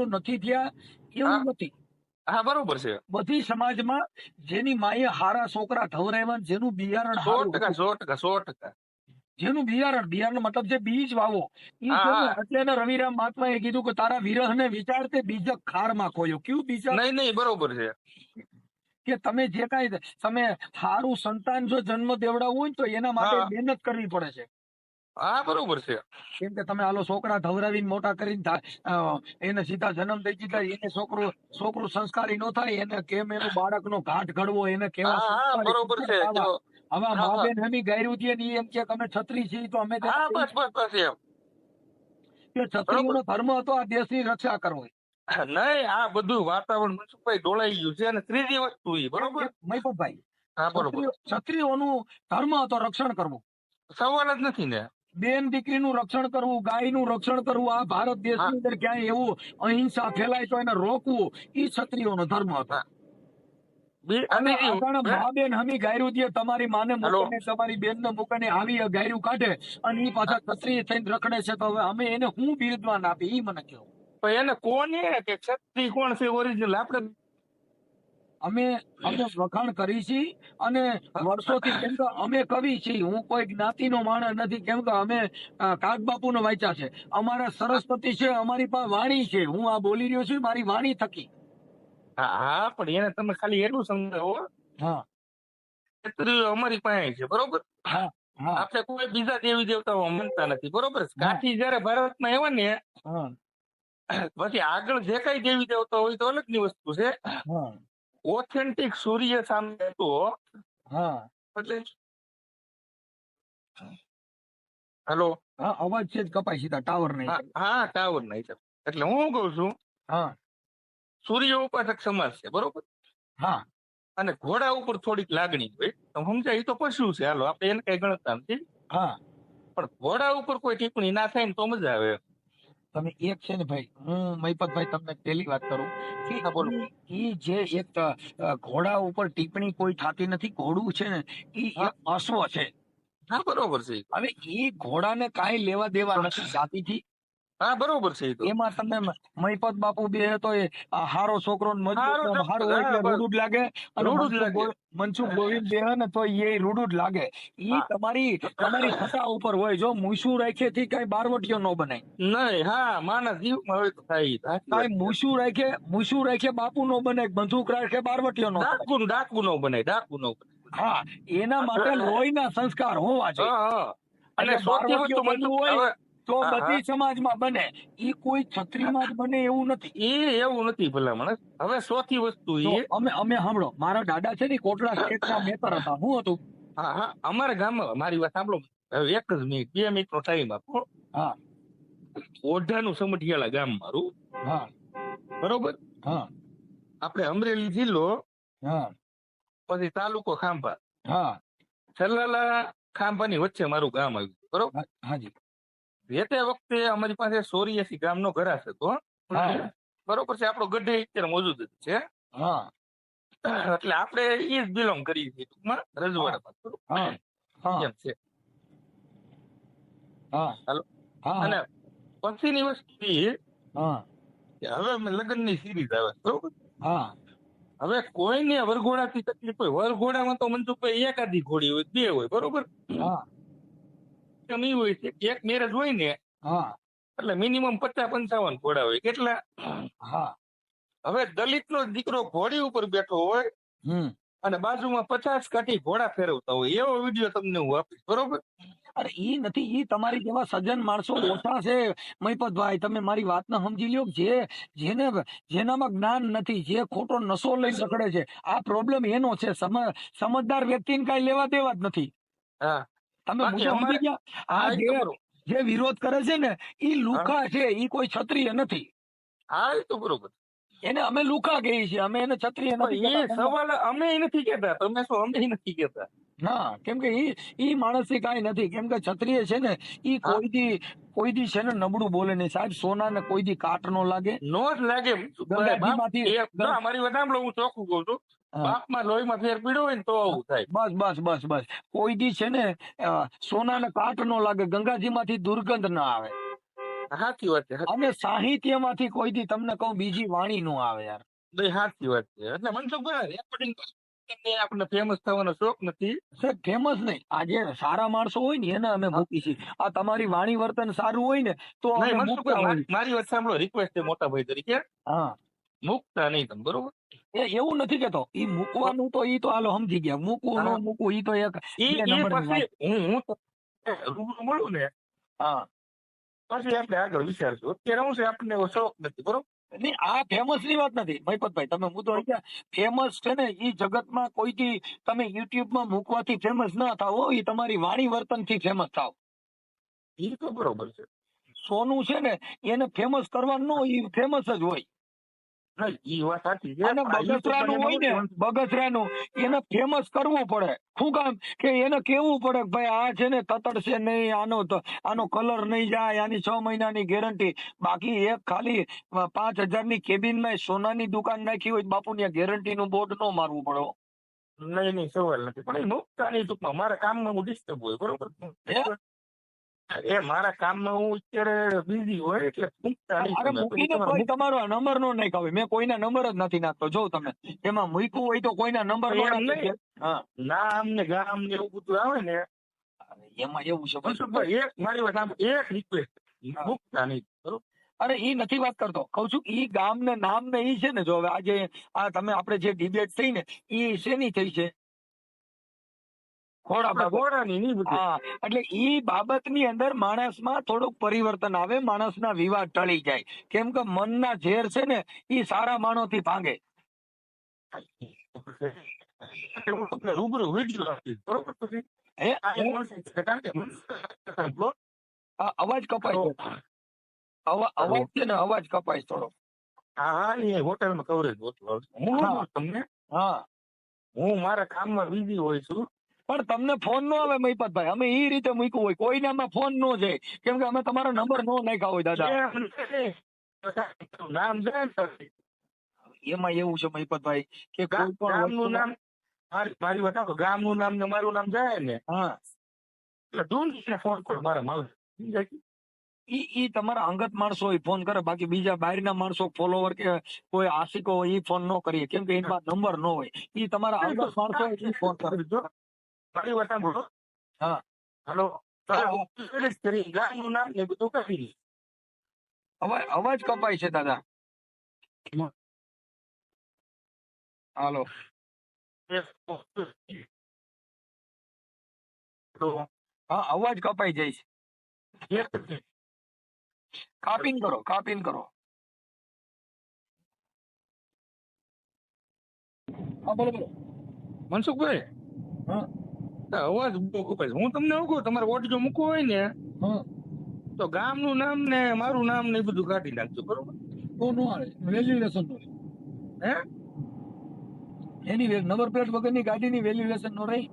ક્ષત્રિયો નથી થયા એવું નથી. હા બરોબર છે. બધી સમાજમાં જેની માએ હારા છોકરા ધવરાવ્યા જેનું બિયારણ સો ટકા સો ટકા સો ટકા. જેનું બિયારણ બિયારણ મતલબ જે બીજ વાવો. એટલે રવિરામ મહાત્મા મહાત્માએ કીધું કે તારા વિરહ ને વિચાર તે બીજ ખારમાં ખોયો કયું બીજ નહીં નહીં બરોબર છે. કે તમે જે કાંઈ તમે સારું સંતાન જો જન્મ દેવડાવવું હોય તો એના માટે મહેનત કરવી પડે છે. હા બરોબર છે. કેમ કે તમે આલો છોકરા ધવરાવીને મોટા કરીને એને સીધા જન્મ દઈ દીધા એને છોકરો છોકરો સંસ્કારી નો થાય એને કેમ એનું બાળકનો ઘાટ ઘડવો એને કેવા બરોબર છે હવે મા બેન હમી ગાયરું છે ને એમ કે અમે છત્રી છીએ તો અમે હા બસ બસ બસ એમ. કે છત્રીઓનો ધર્મ હતો આ દેશની રક્ષા કરવી નહીં આ બધું વાતાવરણ મનસુખભાઈ ડોળાઈ ગયું છે અને ત્રીજી વસ્તુ ઈ બરોબર? મહિપતભાઈ હા બરોબર. છત્રીઓનું ક્ષત્રિયોનું ધર્મ હતો રક્ષણ કરવું. સવાલ જ નથી ને. બેન દીકરીનું રક્ષણ કરવું ગાયનું રક્ષણ કરવું આ ભારત દેશની અંદર ક્યાંય એવું અહિંસા ફેલાય તો એને રોકવું એ ક્ષત્રિયોનો ધર્મ હતો. અને બેન હમી ગાયરું દે તમારી માને. મૂકીને તમારી બેન ને મૂકીને આવી ગાયરું કાઢે અને ઈ પાછા ક્ષત્રિય થઈને રખડે છે તો હવે અમે એને હું બિરદવાન આપી એ મને કહો. એને કોણ એ કે ક્ષત્રિય કોણ છે? ઓરિજિનલ આપણે અમે અમે વખાણ કરી છીએ અને વર્ષોથી કેમ કે અમે કવિ છીએ હું કોઈ જ્ઞાતિનો માણસ નથી. કેમ કે અમે કાગબાપુનો વાંચ્યા છે. અમારા સરસ્વતી છે અમારી પાસે વાણી છે. હું આ બોલી રહ્યો છું મારી વાણી થકી. હા પણ એને તમે ખાલી એટલું સમજાવો. હા. અમારી પાસે છે બરોબર? હા હા. આપણે કોઈ બીજા દેવી દેવતાઓ માનતા નથી બરોબર? કાઠી જયારે ભારતમાં આવ્યા ને પછી આગળ જે કઈ દેવી દેવતા હોય તો અલગની વસ્તુ છે. હા. ઓથેન્ટિક સૂર્ય સામે તો હા. એટલે હેલો હા અવાજ છે જ કપાય સીધા ટાવર નહીં. હા ટાવર નહીં એટલે હું કઉ છું હા. સૂર્ય ઉપાસક સમાજ છે બરોબર? હા. અને ઘોડા ઉપર થોડીક લાગણી હોય તો સમજાય એ તો પશુ છે. હાલો આપણે એને કઈ ગણતા નથી. હા. પણ ઘોડા ઉપર કોઈ ટિપ્પણી ના થાય ને તો મજા આવે. તમે એક છે ને ભાઈ હું મહિપતભાઈ તમને પહેલી વાત કરું કે બોલો. ઈ જે એક ઘોડા ઉપર ટિપ્પણી કોઈ થતી નથી ઘોડું છે ને એ. એક અશ્વ છે હા બરોબર છે. હવે એ ઘોડાને કાંઈ લેવા દેવા નથી જાતિથી હા બરોબર છે એમાં તમે મહિપત બાપુ બે તો એ હારો છોકરો મજબૂત હારો એટલે રૂડું જ લાગે. રૂડું જ લાગે. મનસુખ ગોવિંદ બે ને તો એ રૂડું જ લાગે. ઈ તમારી તમારી સત્તા ઉપર હોય. જો મૂસું રાખે થી કઈ બારવટીઓ ન બનાય નહીં હા માના જીવ હવે તો થાય. કઈ મૂસું રાખે મૂસું રાખે બાપુ નો બને બંધુક રાખે બારવટીઓ નો. બને. ડાકુ ડાકુ નો બને ડાકુ નો હા એના માટે લોહીના સંસ્કાર હોવા જોઈએ. અને સૌથી વસ્તુ હોય તો. બધી સમાજમાં બને. એ કોઈ છત્રીમાં જ બને એવું નથી. એ એવું નથી ભલામણ. હવે ચોથી વસ્તુ એ અમે અમે સાંભળો. મારા દાદા છે ને કોટડા સ્ટેટના મેતર હતા. હું હતું? હા હા. અમારા ગામમાં મારી વાત સાંભળો. એક જ મિનિટ બે મિનિટ નો ટાઈમ આપો. હા. ઓઢાનું સમઢિયાળા ગામ મારું. હા. બરોબર? હા. આપણે અમરેલી જિલ્લો હા. પછી તાલુકો ખાંભા. હા. છેલ્લા ખાંભાની વચ્ચે મારું ગામ આવ્યું. બરોબર? હાજી. તે વખતે અમારી પાસે સોરિયાસી ગામનો ઘરાસ હતો. બરોબર છે આપણો ગઢે અત્યારે મોજૂદ જ છે. હા. એટલે આપણે એ જ બિલોંગ કરીએ છીએ ટૂંકમાં રજવાડામાં એમ છે. હાલો. હા. અને પછીની વસ્તુ એ હવે લગ્નની સિરીઝ આવે બરોબર? હા. હવે કોઈને વરઘોડાથી તકલીફ હોય વરઘોડામાં તો મનસુખભાઈ એકાદી ઘોડી હોય બે હોય બરોબર? એમ ઈ હોય છે. એક મેરેજ હોય ને હા. એટલે મિનિમમ પચાસ પંચાવન ઘોડા હોય. કેટલા? હા. હવે દલિત નો દીકરો ઘોડી ઉપર બેઠો હોય અને બાજુમાં પચાસ કાઠી ઘોડા ફેરવતા હોય. એવો વીડિયો તમને હું આપીશ. બરોબર? અરે એ નથી. એ તમારી જેવા સજ્જન માણસો ઓછા છે મહિપતભાઈ. તમે મારી વાતને સમજી લ્યો જે જેને જેનામાં જ્ઞાન નથી જે ખોટો નશો લઈ રખડે છે. આ પ્રોબ્લેમ એનો છે. સમ- સમજદાર વ્યક્તિને કઈ લેવા દેવા જ નથી. હા. તમે અમારે- સમજી ગયા? આ જે જે વિરોધ કરે છે ને એ લુખા છે એ કોઈ ક્ષત્રિય નથી. હા એ તો બરોબર. એને અમે લુખા કહીએ છીએ અમે એને ક્ષત્રિય નથી એ. સવાલ અમે નથી કેતા તમે શું અમે નથી કેતા ના કેમ કે ઈ ઈ માણસ કાંઈ નથી કેમ કે ક્ષત્રિય છે ને ઈ કોઈ દી કોઈ દી છે ને નબળું બોલે નહીં. સાહેબ સોના ને કોઈ દી કાટ નો લાગે. નો જ લાગે. ગંગાજીમાંથી- બાપ- મારી વાત સાંભળો હું ચોખ્ખું કહું છું. હા. બાપમાં લોહીમાં ફેર પીડો હોય ને તો આવું થાય. બસ બસ બસ બસ. કોઈ દી છે ને સોના ને કાટ નો લાગે ગંગાજી માંથી દુર્ગંધ ના આવે. સાચી વાત છે અને સાહિત્યમાંથી કોઈથી તમને કહું બીજી વાણી નો આવે યાર. સાચી વાત છે. એટલે મનસુખભાઈ રેકોર્ડિંગ આપણે ફેમસ થવાનો શોખ નથી. સાહેબ ફેમસ નહીં. આજે સારા માણસો હોય ને એને અમે મૂકી છીએ. આ તમારી વાણી વર્તન સારું હોય ને તો. મારી- વચ્ચે વાત સાંભળો રિક્વેસ્ટ છે મોટા ભાઈ તરીકે. હા. મુકતા નહીં તમે બરોબર? એ એવું નથી કેતો. ઈ મૂકવાનું તો ઈ તો હાલો સમજી ગયા. મૂકવું. ન મૂકવું ઈ તો એક હું હું તો રૂબરૂ મળું ને હા. પછી આપણે આગળ વિચારશું. અત્યારે હું છે આપણને એવો શોખ નથી બરોબર? નહીં આ ફેમસની વાત નથી. મહિપતભાઈ તમે મુદ્દો ફેમસ છે ને એ જગતમાં કોઈથી તમે યુટ્યુબમાં મૂકવાથી ફેમસ ના થાવ એ તમારી વાણી વર્તનથી ફેમસ થાવ. ઈ તો બરોબર છે. સોનું છે ને એને ફેમસ કરવાનું ન હોય, ફેમસ જ હોય. નહીં, વાત સાચી છે. અને બગસરાનું હોય ને બગસરાનું એને ફેમસ કરવું પડે. શું કામ? કે એને કેવું પડે કે ભાઈ આ છે ને તતડશે નહીં આનો તો- આનો કલર નહીં જાય આની છ મહિનાની ગેરંટી બાકી એક ખાલી પાંચ હજારની કેબિનમાં સોનાની દુકાન નાખી હોય બાપુની ગેરંટી નું બોર્ડ ન મારવું પડે. નહીં નહીં સવાલ નથી. પણ એ મુક્તા નહીં ટૂંકમાં મારા કામમાં હું ડિસ્ટર્બ હોય બરોબર? એ મારા કામમાં હું અત્યારે બિઝી હોય એટલે અરે મૂકીને કોઈ તમારો નંબર નો નાખ્યો હોય મેં કોઈના નંબર જ નથી નાખતો. જો તમે એમાં મૂક્યું હોય તો કોઈના નંબર નો નામ ને ગામ ને એવું બધું આવે ને. એમાં એવું છે. એક મારી વાત એક રિક્વેસ્ટ મૂકતા નહીં. બરોબર? અરે એ નથી વાત કરતો. કઉ છું ઈ ગામ ને નામ ને ઈ છે ને જો હવે આજે આ તમે આપણે જે ડિબેટ થઈ ને એ શેની થઈ છે? એટલે ઈ બાબતની અંદર માણસમાં થોડુંક પરિવર્તન આવે માણસના વિવાદ ટળી જાય. કેમ કે મનના ઝેર છે ને ઈ સારા માણોથી ભાંગે. રૂબરૂ અવાજ કપાય અવાજ છે ને અવાજ કપાય થોડો. હા એ હોટલમાં કવરેજ હોતું હું હા. તમને? હા. હું મારા કામમાં બિઝી હોય છું. પણ તમને ફોન નો આવે મહિપતભાઈ અમે એ રીતે મૂક્યું હોય કોઈનામાં ફોન નો જાય કેમ કે અમે તમારો નંબર નો નાખ્યા હોય દાદા નામ. એમાં એવું છે મહિપતભાઈ કે કોઈ પણ નામ મારી બતાવો ગામનું નામ ને મારું નામ જાય ને હા એટલે ઢૂંઢીને ફોન કરો મારા માલ ઈ ઈ તમારા અંગત માણસો એ ફોન કરે બાકી બીજા બહારના માણસો ફોલોવર કે કોઈ આશિકો હોય એ ફોન ન કરીએ કેમ કે એમાં નંબર ન હોય ઈ તમારા અંગત માણસો એ ફોન કરે વાત સાંભળો હા. હલો અવાજ કપાય છે દાદા હાલો હા અવાજ કપાઈ જાય છે કાપીન કરો કાપીન કરો હા બોલો બોલો મનસુખભાઈ હા. અવાજ બહુ કપાય હું તમને એવું કહું તમારે ઓડિયો મૂકવો હોય ને તો ગામનું નામ ને મારું નામ ને બધું કાઢી નાખજો બરોબર? તો નો આવે. વેલ્યુએશન નો હે? એની નંબર પ્લેટ વગરની ગાડીની વેલ્યુએશન નો રહી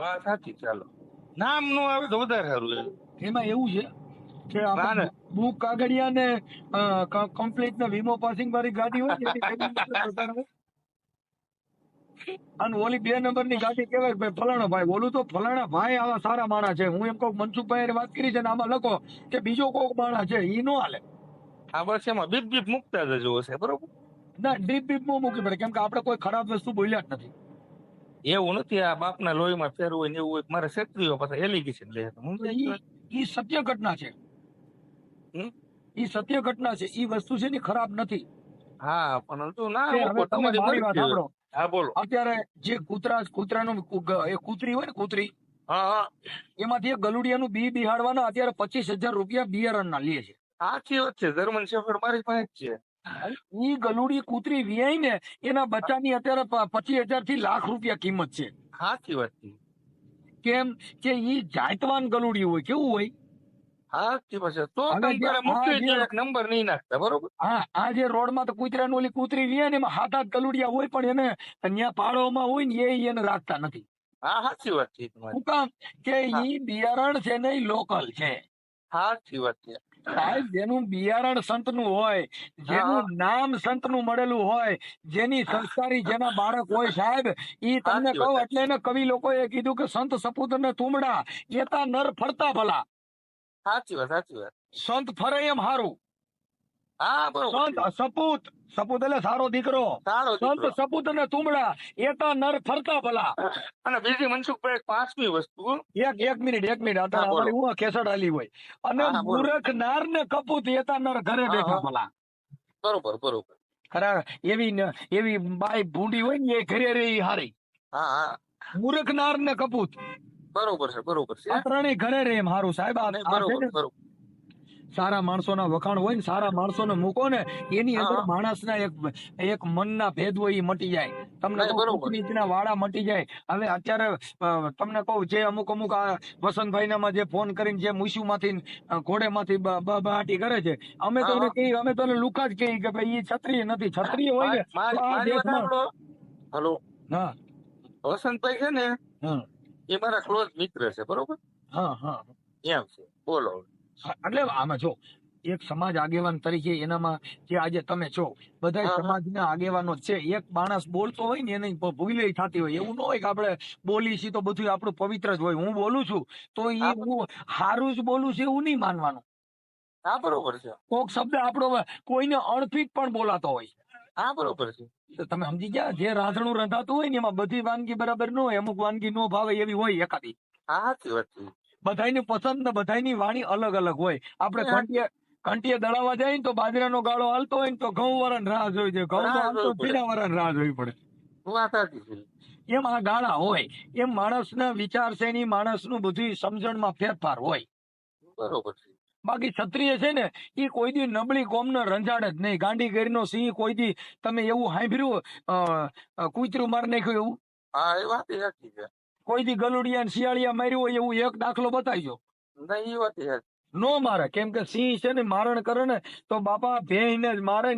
વાત સાચી ચાલો. નામ નો આવે તો વધારે સારું એમ. એમાં એવું છે કે આપણે બુક કાગળિયા ને કમ્પ્લીટ ને વીમો પાસિંગ વાળી ગાડી હોય ને એની value વધારે હોય. અને ઓલી બે નંબરની ગાડી કહેવાય ભાઈ ફલાણો ભાઈ ઓલું તો ફલાણા ભાઈ આવા સારા માણા છે. હું એમ કહું મનસુખભાઈ વાત કરી છે ને આમાં લખો કે બીજો કોક માણા છે ઈ નો હાલે. આ બસ એમાં બીપ બીપ મૂકતા જજો હશે બરોબર? ના ડીપ બીપમાં મૂકી પડે કેમ કે આપણે કોઈ ખરાબ વસ્તુ બોલ્યા જ નથી. એવું નથી આ બાપના લોહીમાં ફેરવું હોય ને એવું હોય મારે ક્ષત્રિયો પાછા એલિગેશન લે ઈ સત્ય ઘટના છે? ઈ સત્ય ઘટના છે. ઈ વસ્તુ છે ને ખરાબ નથી. હા પણ તું ના તમારી વાત. સાંભળો. હા બોલો. અત્યારે જે કૂતરા કૂતરાનું એ કૂતરી હોય ને કૂતરી હા હા. એમાંથી એક ગલુડિયાનું બી બિહાડવાના અત્યારે પચીસ હજાર રૂપિયા બિયારણના લે છે. સાચી વાત છે. જર્મન શેફર્ડ મારી પાસે છે. ઈ ગલુડી કૂતરી વિયાઈ ને એના બચ્ચાની અત્યારે પચીસ હજારથી લાખ રૂપિયા કિંમત છે. સાચી વાત છે. કેમ કે ઈ જાતવાન ગલુડી હોય કેવું હોય? સાચી પાસે તો હા, નંબર નહીં નાખતા બરોબર? હા આ જે રોડમાં તો કૂતરાનું ઓલી કૂતરી વિયાય ને એમાં હાથ હાથ ગલુડિયા હોય પણ એને ત્યાં પાડોમાં હોય ને એ એને રાખતા નથી. હા સાચી વાત છે શું કામ કે હા. ઈ બિયારણ છે ને લોકલ છે. સાચી વાત છે. સાહેબ જેનું બિયારણ સંતનું હોય જેનું નામ સંતનું મળેલું હોય જેની સંસ્કારી જેના બાળક હોય સાહેબ ઈ તમને કહું એટલે એને કવિ લોકોએ કીધું કે સંત સપૂત ને તુમડા એતા નર ફરતા ભલા. સાચી વાત સાચી વાત. સંત ફરે એમ હારું. હા બરોબર. સંત સપૂત સપૂત એટલે સારો દીકરો. સંત સપૂત અને તુમડા એતા નર ફરતા ભલા. અને બીજી મનસુખભાઈ પાંચમી વસ્તુ. એક એક મિનિટ એક મિનિટ. હા, કેસડ આલી હોય. અને મૂર્ખ નાર ને કપૂત એતા નર ઘરે બેઠા ભલા. બરોબર બરોબર. ખરા એવી એવી બાઈ ભૂંડી હોય ને એ ઘરે રે હારી. હા હા. મૂર્ખ નાર ને કપૂત. બરોબર છે બરોબર છે. આ ત્રણેય ઘરે રે એમ સાહેબ. આ- બરોબર બરોબર. સારા માણસોના વખાણ હોય ને સારા માણસોને મૂકો ને એની અંદર. માણસના એક એક મનના ભેદ હોય એ મટી જાય. તમને. કૂટનીતિના વાળા મટી જાય. હવે અત્યારે તમને કહું જે અમુક અમુક આ વસંતભાઈનામાં જે ફોન કરીને જે મૂછુમાંથી ઘોડેમાંથી બ- બહાટી કરે છે. અમે તો કહીએ અમે તો લુકા જ કહીએ કે ભાઈ એ ક્ષત્રિય નથી. ક્ષત્રિય હોય ને. હલો. હા. વસંતભાઈ છે ને હા. એ મારા ક્લોઝ મિત્ર છે બરોબર? હા હા. એમ છે. બોલો. એટલે આમાં જો એક સમાજ આગેવાન તરીકે એનામાં જે આજે તમે છો બધા. સમાજના આગેવાનો છે. એક માણસ બોલતો હોય ને એની ભૂલે થતી હોય. એવું ન હોય કે આપણે બોલી છીએ તો બધું આપણું પવિત્ર જ હોય. હું બોલું છું તો એ હું સારું જ બોલું છું એવું નહીં માનવાનું. હા બરોબર છે. કોક શબ્દ આપણો કોઈને અણફીટ પણ બોલાતો હોય. હા બરોબર છે. તો તમે સમજી ગયા જે રાંધણું રંધાતું હોય ને એમાં બધી વાનગી બરાબર ન હોય અમુક વાનગી નો ભાવે એવી હોય એકાદી. હા સાચી વાત છે. બધાની પસંદ ને બધાની વાણી અલગ અલગ હોય. આપણે ઘંટીએ ઘંટીએ દળાવા જાય ને તો બાજરાનો ગાળો હાલતો હોય ને તો ઘઉં વરણ રાહ જોઈ જાય. ઘઉં હાલતો. પીળા વાળાને રાહ જોવી પડે. એમ આ ગાળા હોય એમ માણસના વિચારશૈલી માણસનું બધું સમજણમાં ફેરફાર હોય. બરોબર છે. બાકી ક્ષત્રિય છે ને એ કોઈ દી નબળી કોમને રંજાડે જ નહીં. ગાંડી ગેરીનો સિંહ કોઈ દી તમે એવું સાંભળ્યું કૂતરું મારી નાખ્યું એવું? હા એ વાત સાચી છે. કોઈ દી ગલુડિયા ને શિયાળિયા માર્યું હોય એવું એક દાખલો બતાવજો. નહીં એ વાત નો મારે. કેમ કે સિંહ છે ને મારણ કરે ને તો બાપા ભેંને જ મારે